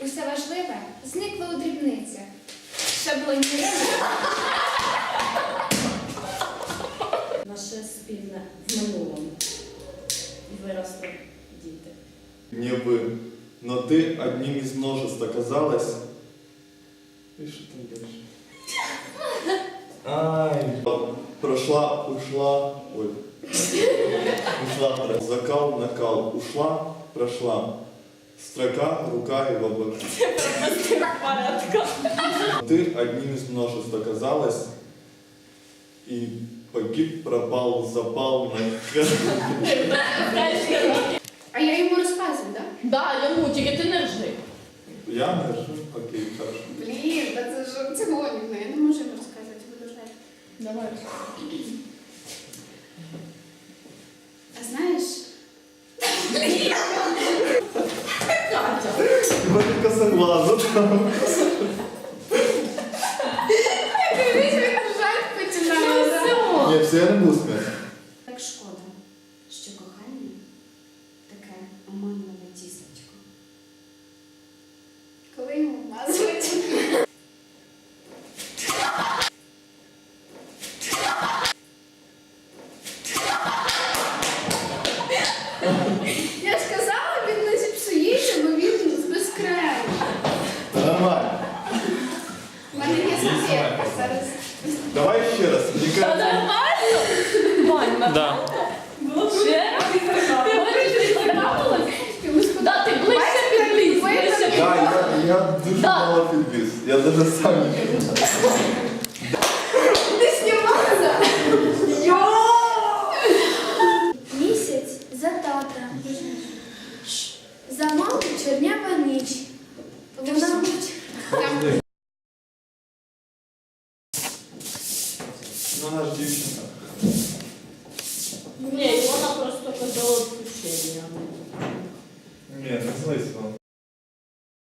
Усе важливе зникло у дрібницях. Шаблоніровані. Наше спільне в минулому. І виросли діти. Не вы, но ты одним из множества оказалась. И что там дальше? Ай, прошла, ушла, ой. Ушла, закал, накал, ушла, прошла. Строка, рука и в облака. Ты одним из множества оказалась. И погиб, пропал, запал на А я йому розказую, так? Да, йому, тільки ти не ржи. Я держу, окей, хорошо. Блін, та це ж це гонівно, я не можу йому розказувати, буду ждати. Давай. Там. да? Все. Ні, все, я не буду. Так шкода, що кохання таке оманливе тістечко. Коли йому мазують. Давай ще раз. Мені Та кажется, нормально? Вань, нормально? Ще раз? Ти хочеш ти потрапилась? Йому сподобалось. Да, ти ближче підлізь, ближче Да, я, я дуже Да. мало підвіз. Я даже сам не підвіз. Ти знімала? Місяць за тата. За маму чорнява ніч. Вона вона ж дівчинка. Ні, вона просто казала відпущення. Ні, не смисло.